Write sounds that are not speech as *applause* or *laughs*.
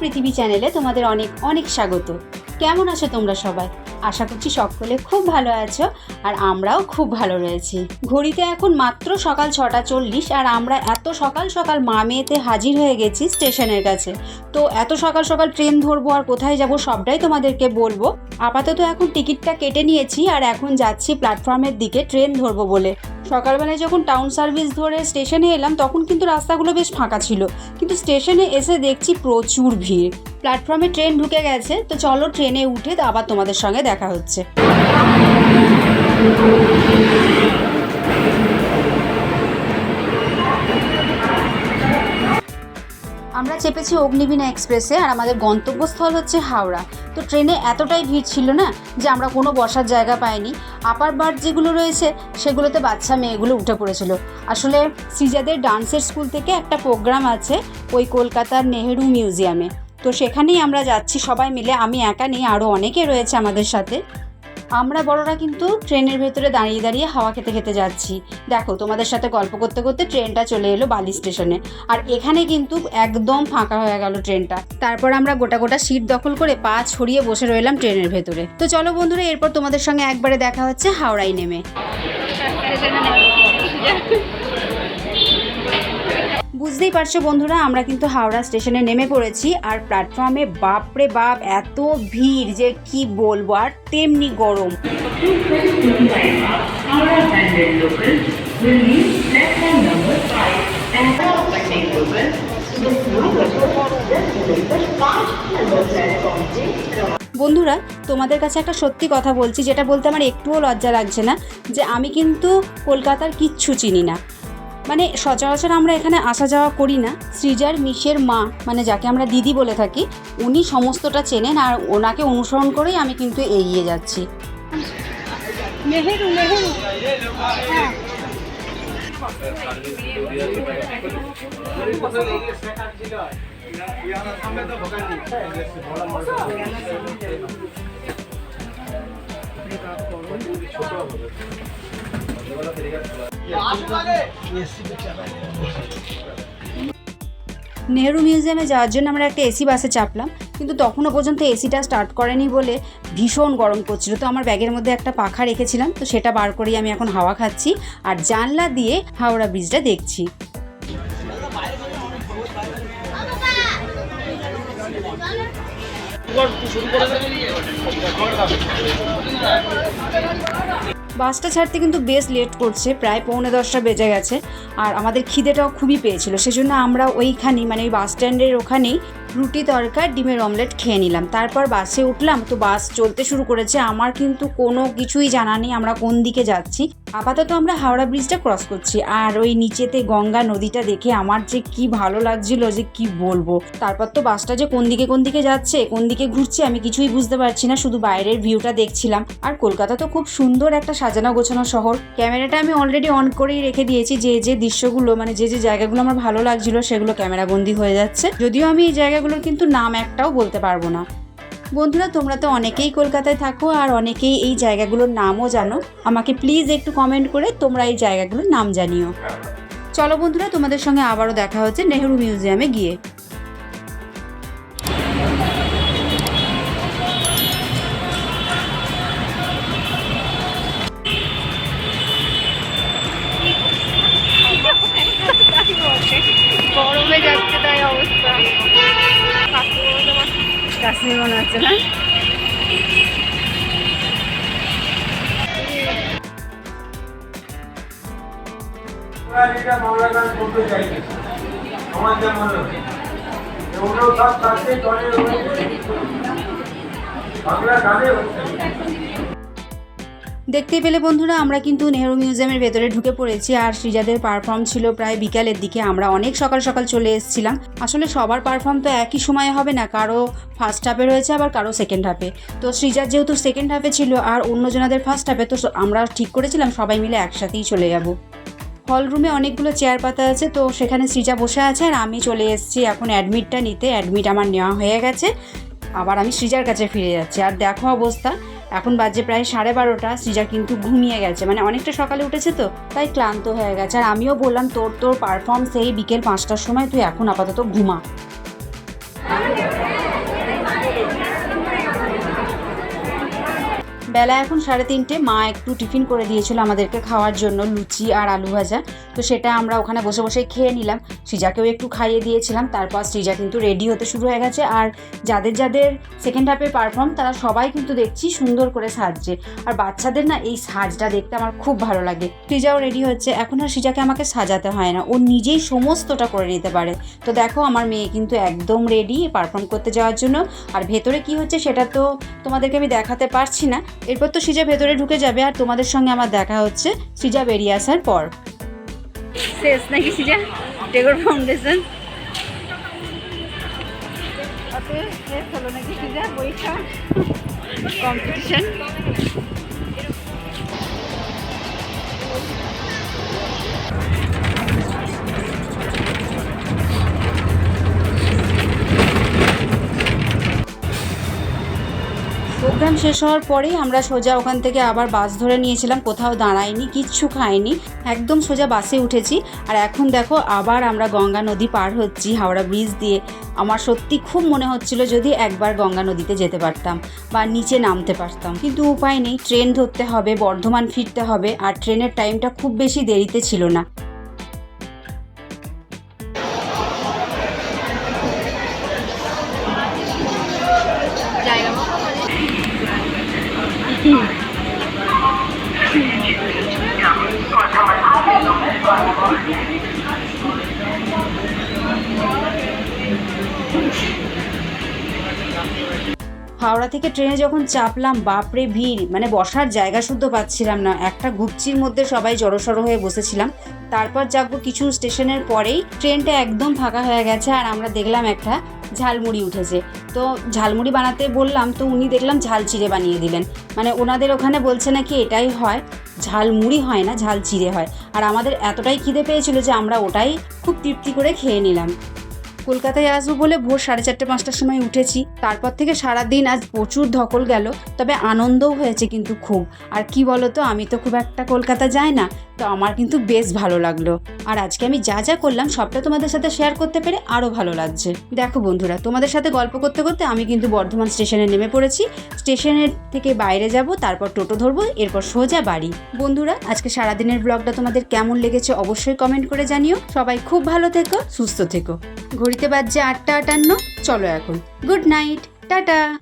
পৃথিবী চ্যানেলে তোমাদের অনেক অনেক স্বাগত। কেমন আছো তোমরা সবাই? আশা করছি সকলে খুব ভালো আছো আর আমরাও খুব ভালো রয়েছি। ঘড়িতে এখন মাত্র সকাল ছটা চল্লিশ আর আমরা এত সকাল সকাল মা মেয়েতে হাজির হয়ে গেছি স্টেশনের কাছে। তো এত সকাল সকাল ট্রেন ধরবো আর কোথায় যাব সবটাই তোমাদেরকে বলব। আপাতত এখন টিকিটটা কেটে নিয়েছি আর এখন যাচ্ছি প্ল্যাটফর্মের দিকে ট্রেন ধরবো বলে। সকালবেলায় যখন টাউন সার্ভিস ধরে স্টেশনে এলাম, তখন কিন্তু রাস্তাগুলো বেশ ফাঁকা ছিল। কিন্তু স্টেশনে এসে দেখছি প্রচুর ভিড়। প্ল্যাটফর্মে ট্রেন ঢুকে গেছে, তো চলো ট্রেনে উঠে আবার তোমাদের সঙ্গে দেখা হচ্ছে। আমরা চেপেছি অগ্নিবীণা এক্সপ্রেসে আর আমাদের গন্তব্যস্থল হচ্ছে হাওড়া। তো ট্রেনে এতটাই ভিড় ছিল না যে আমরা কোনো বসার জায়গা পাইনি। আপার বার্থ যেগুলো রয়েছে, সেগুলোতে বাচ্চা মেয়েগুলো উঠে পড়েছিল। আসলে সৃজাদের ডান্সের স্কুল থেকে একটা প্রোগ্রাম আছে ওই কলকাতার নেহেরু মিউজিয়ামে। তো সেখানেই আমরা যাচ্ছি সবাই মিলে। আমি একা নেই, আরও অনেকে রয়েছে আমাদের সাথে। আমরা বড়রা কিন্তু ট্রেনের ভেতরে দাঁড়িয়ে দাঁড়িয়ে হাওয়া খেতে খেতে যাচ্ছি। দেখো, তোমাদের সাথে গল্প করতে করতে ট্রেনটা চলে এলো বালি স্টেশনে। আর এখানে কিন্তু একদম ফাঁকা হয়ে গেল ট্রেনটা। তারপর আমরা গোটা গোটা সিট দখল করে পা ছড়িয়ে বসে রইলাম ট্রেনের ভেতরে। তো চলো বন্ধুরা, এরপর তোমাদের সঙ্গে একবারে দেখা হচ্ছে হাওড়ায় নেমে। *laughs* বুঝতেই পারছ বন্ধুরা, আমরা কিন্তু হাওড়া স্টেশনে নেমে পড়েছি আর প্ল্যাটফর্মে বাপরে বাপ, এত ভিড় যে কি বলব, আর তেমনি গরম। বন্ধুরা, তোমাদের কাছে একটা সত্যি কথা বলছি, যেটা বলতে আমার একটুও লজ্জা লাগছে না, যে আমি কিন্তু কলকাতার কিচ্ছু চিনি না। মানে সচরাচর আমরা এখানে আসা যাওয়া করি না। সৃজার মিশের মা মানে যাকে আমরা দিদি বলে থাকি উনি সমস্তটা চেনেন আর ওনাকে অনুসরণ করেই আমি কিন্তু এগিয়ে যাচ্ছি। মেহেরু মেহেরু। নেহরু মিউজিয়ামে যাওয়ার জন্য আমরা একটা এসি বাসে চাপলাম, কিন্তু তখনও পর্যন্ত এসিটা স্টার্ট করেনি বলে ভীষণ গরম করছিল। তো আমার ব্যাগের মধ্যে একটা পাখা রেখেছিলাম, তো সেটা বার করেই আমি এখন হাওয়া খাচ্ছি আর জানলা দিয়ে হাওড়া ব্রিজটা দেখছি। বাসটা ছাড়তে কিন্তু বেশ লেট করছে, প্রায় পৌনে দশটা বেজে গেছে। আর আমাদের খিদেটাও খুবই পেয়েছিল, সেজন্য আমরা ওইখানেই মানে ওই বাস স্ট্যান্ডের ওখানেই রুটি তরকার ডিমের অমলেট খেয়ে নিলাম। তারপর বাসে উঠলাম, তো বাস চলতে শুরু করেছে। আমার কিন্তু কোনো কিছুই জানা নেই, আমরা কোন দিকে যাচ্ছি। আপাতত আমরা হাওড়া ব্রিজটা ক্রস করছি। আর ওই নিচেতে গঙ্গা নদীটা দেখে আমার যে কি ভালো লাগছিল যে কি বলব। তারপর তো বাসটা যে কোন দিকে কোন দিকে যাচ্ছে, কোন দিকে ঘুরছে আমি কিছুই বুঝতে পারছি না, শুধু বাইরের ভিউটা দেখছিলাম। আর কলকাতা তো খুব সুন্দর একটা সাজানো গোছানো শহর। ক্যামেরাটা আমি অলরেডি অন করেই রেখে দিয়েছি, যে যে দৃশ্যগুলো মানে যে যে জায়গাগুলো আমার ভালো লাগছিল সেগুলো ক্যামেরা বন্দি হয়ে যাচ্ছে। যদিও আমি এই জায়গাগুলোর কিন্তু নাম একটাও বলতে পারব না। বন্ধুরা, তোমরা তো অনেকেই কলকাতায় থাকো আর অনেকেই এই জায়গাগুলোর নামও জানো। আমাকে প্লিজ একটু কমেন্ট করে তোমরা এই জায়গাগুলোর নাম জানিও। চলো বন্ধুরা, তোমাদের সঙ্গে আবারও দেখা হচ্ছে নেহরু মিউজিয়ামে গিয়ে। মনে হচ্ছে না বাংলা গান দেখতে পেলে বন্ধুরা, আমরা কিন্তু নেহরু মিউজিয়ামের ভেতরে ঢুকে পড়েছি আর সৃজাদের পারফর্ম ছিল প্রায় বিকালের দিকে। আমরা অনেক সকাল সকাল চলে এসেছিলাম। আসলে সবার পারফর্ম তো একই সময়ে হবে না, কারও ফার্স্ট হাফে রয়েছে, আবার কারও সেকেন্ড হাফে তো সৃজার যেহেতু সেকেন্ড হাফে ছিল আর অন্যজনাদের ফার্স্ট হাফে তো আমরা ঠিক করেছিলাম, সবাই মিলে একসাথেই চলে যাব। হল রুমে অনেকগুলো চেয়ার পাতা আছে, তো সেখানে সৃজা বসে আছে আর আমি চলে এসেছি। এখন অ্যাডমিটটা নিতে অ্যাডমিট আমার নেওয়া হয়ে গেছে। আবার আমি সৃজার কাছে ফিরে যাচ্ছি। আর দেখো অবস্থা এখন বাজে প্রায় সাড়ে বারোটা সৃজা কিন্তু ঘুমিয়ে গেছে। মানে অনেকটা সকালে উঠেছে তো, তাই ক্লান্ত হয়ে গেছে। আর আমিও বললাম, তোর তোর পারফর্ম সেই বিকেল পাঁচটার সময় তুই এখন আপাতত ঘুমা। বেলা এখন সাড়ে তিনটে। মা একটু টিফিন করে দিয়েছিল আমাদেরকে খাওয়ার জন্য, লুচি আর আলু ভাজা। তো সেটা আমরা ওখানে বসে বসে খেয়ে নিলাম। সৃজাকেও একটু খাইয়ে দিয়েছিলাম। তারপর সৃজা কিন্তু রেডি হতে শুরু হয়ে গেছে। আর যাদের যাদের সেকেন্ড হাফে পারফর্ম তারা সবাই কিন্তু দেখছি সুন্দর করে সাজছে। আর বাচ্চাদের না এই সাজটা দেখতে আমার খুব ভালো লাগে। সৃজাও রেডি হচ্ছে। এখন আর সৃজাকে আমাকে সাজাতে হয় না। ও নিজেই সমস্তটা করে নিতে পারে। তো দেখো, আমার মেয়ে কিন্তু একদম রেডি পারফর্ম করতে যাওয়ার জন্য। আর ভেতরে কি হচ্ছে সেটা তো তোমাদেরকে আমি দেখাতে পারছি না। এরপর তো সিজা ভেতরে ঢুকে যাবে আর তোমাদের সঙ্গে আমার দেখা হচ্ছে সিজা বেরিয়ে আসার পর। শেষ নাকি সিজা? ফাউন্ডেশন কম্পিটিশন প্রোগ্রাম শেষ হওয়ার পরেই আমরা সোজা ওখান থেকে আবার বাস ধরে নিয়েছিলাম, কোথাও দাঁড়াইনি, কিচ্ছু খাইনি। একদম সোজা বাসে উঠেছি। আর এখন দেখো, আবার আমরা গঙ্গা নদী পার হচ্ছি হাওড়া ব্রিজ দিয়ে। আমার সত্যি খুব মনে হচ্ছিল যদি একবার গঙ্গা নদীতে যেতে পারতাম বা নিচে নামতে পারতাম। কিন্তু উপায় নেই, ট্রেন ধরতে হবে, বর্ধমান ফিরতে হবে, আর ট্রেনের টাইমটা খুব বেশি দেরিতে ছিল না। হাওড়া থেকে ট্রেনে যখন চাপলাম, বাপরে ভিড়। মানে বসার জায়গা শুদ্ধ পাচ্ছিলাম না। একটা গুপচির মধ্যে সবাই জড়সড়ো হয়ে বসেছিলাম। তারপর যাব কিছু স্টেশনের পরেই। ট্রেনটা একদম ফাঁকা হয়ে গেছে, আর আমরা দেখলাম একটা ঝালমুড়ি উঠেছে। তো ঝালমুড়ি বানাতে বললাম, তো উনি দেখলাম ঝাল চিড়ে বানিয়ে দিলেন। মানে ওনাদের ওখানে বলছে নাকি এটাই হয়, ঝালমুড়ি হয় না, ঝাল চিড়ে হয়। আর আমাদের এতটাই খিদে পেয়েছিল যে আমরা ওটাই খুব তৃপ্তি করে খেয়ে নিলাম। কলকাতায় আসব বলে ভোর সাড়ে চারটে, পাঁচটার সময় উঠেছি। তারপর থেকে সারা দিন আজ প্রচুর ধকল গেল, তবে আনন্দও হয়েছে কিন্তু খুব। আর কি বলো তো আমি তো খুব একটা কলকাতা যাই না তো আমার কিন্তু বেশ ভালো লাগল। আর আজকে আমি যা যা করলাম, সবটা তোমাদের সাথে শেয়ার করতে পেরে আরও ভালো লাগছে। দেখো বন্ধুরা, তোমাদের সাথে গল্প করতে করতে আমি কিন্তু বর্ধমান স্টেশনে নেমে পড়েছি। স্টেশনের থেকে বাইরে যাব, তারপর টোটো ধরবো, এরপর সোজা বাড়ি। বন্ধুরা, আজকে সারাদিনের ব্লগটা তোমাদের কেমন লেগেছে অবশ্যই কমেন্ট করে জানিও। সবাই খুব ভালো থেকো, সুস্থ থেকো। ঘড়িতে বাজছে আটটা আটান্ন, চলো এখন। Good night tata!